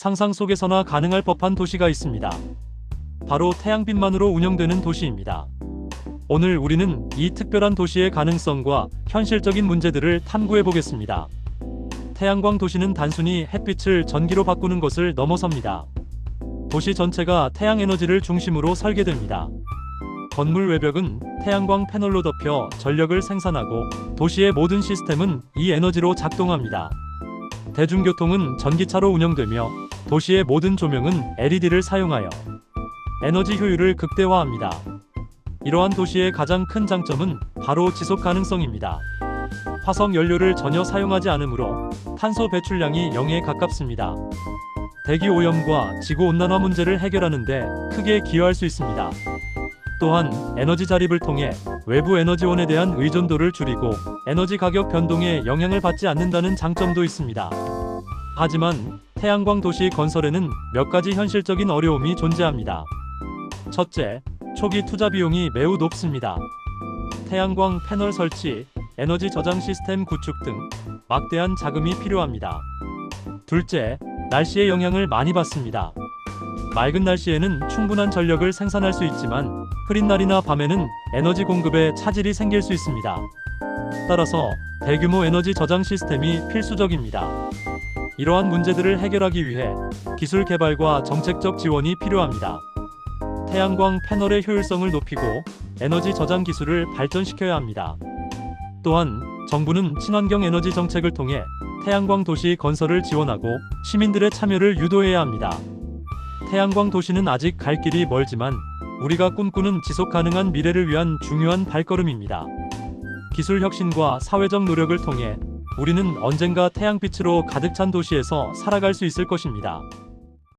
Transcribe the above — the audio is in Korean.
상상 속에서나 가능할 법한 도시가 있습니다. 바로 태양빛만으로 운영되는 도시입니다. 오늘 우리는 이 특별한 도시의 가능성과 현실적인 문제들을 탐구해 보겠습니다. 태양광 도시는 단순히 햇빛을 전기로 바꾸는 것을 넘어섭니다. 도시 전체가 태양 에너지를 중심으로 설계됩니다. 건물 외벽은 태양광 패널로 덮여 전력을 생산하고 도시의 모든 시스템은 이 에너지로 작동합니다. 대중교통은 전기차로 운영되며 도시의 모든 조명은 LED를 사용하여 에너지 효율을 극대화합니다. 이러한 도시의 가장 큰 장점은 바로 지속 가능성입니다. 화석 연료를 전혀 사용하지 않으므로 탄소 배출량이 0에 가깝습니다. 대기 오염과 지구 온난화 문제를 해결하는데 크게 기여할 수 있습니다. 또한 에너지 자립을 통해 외부 에너지원에 대한 의존도를 줄이고 에너지 가격 변동에 영향을 받지 않는다는 장점도 있습니다. 하지만 태양광 도시 건설에는 몇 가지 현실적인 어려움이 존재합니다. 첫째, 초기 투자 비용이 매우 높습니다. 태양광 패널 설치, 에너지 저장 시스템 구축 등 막대한 자금이 필요합니다. 둘째, 날씨의 영향을 많이 받습니다. 맑은 날씨에는 충분한 전력을 생산할 수 있지만 흐린 날이나 밤에는 에너지 공급에 차질이 생길 수 있습니다. 따라서 대규모 에너지 저장 시스템이 필수적입니다. 이러한 문제들을 해결하기 위해 기술 개발과 정책적 지원이 필요합니다. 태양광 패널의 효율성을 높이고 에너지 저장 기술을 발전시켜야 합니다. 또한 정부는 친환경 에너지 정책을 통해 태양광 도시 건설을 지원하고 시민들의 참여를 유도해야 합니다. 태양광 도시는 아직 갈 길이 멀지만 우리가 꿈꾸는 지속 가능한 미래를 위한 중요한 발걸음입니다. 기술 혁신과 사회적 노력을 통해 우리는 언젠가 태양빛으로 가득 찬 도시에서 살아갈 수 있을 것입니다.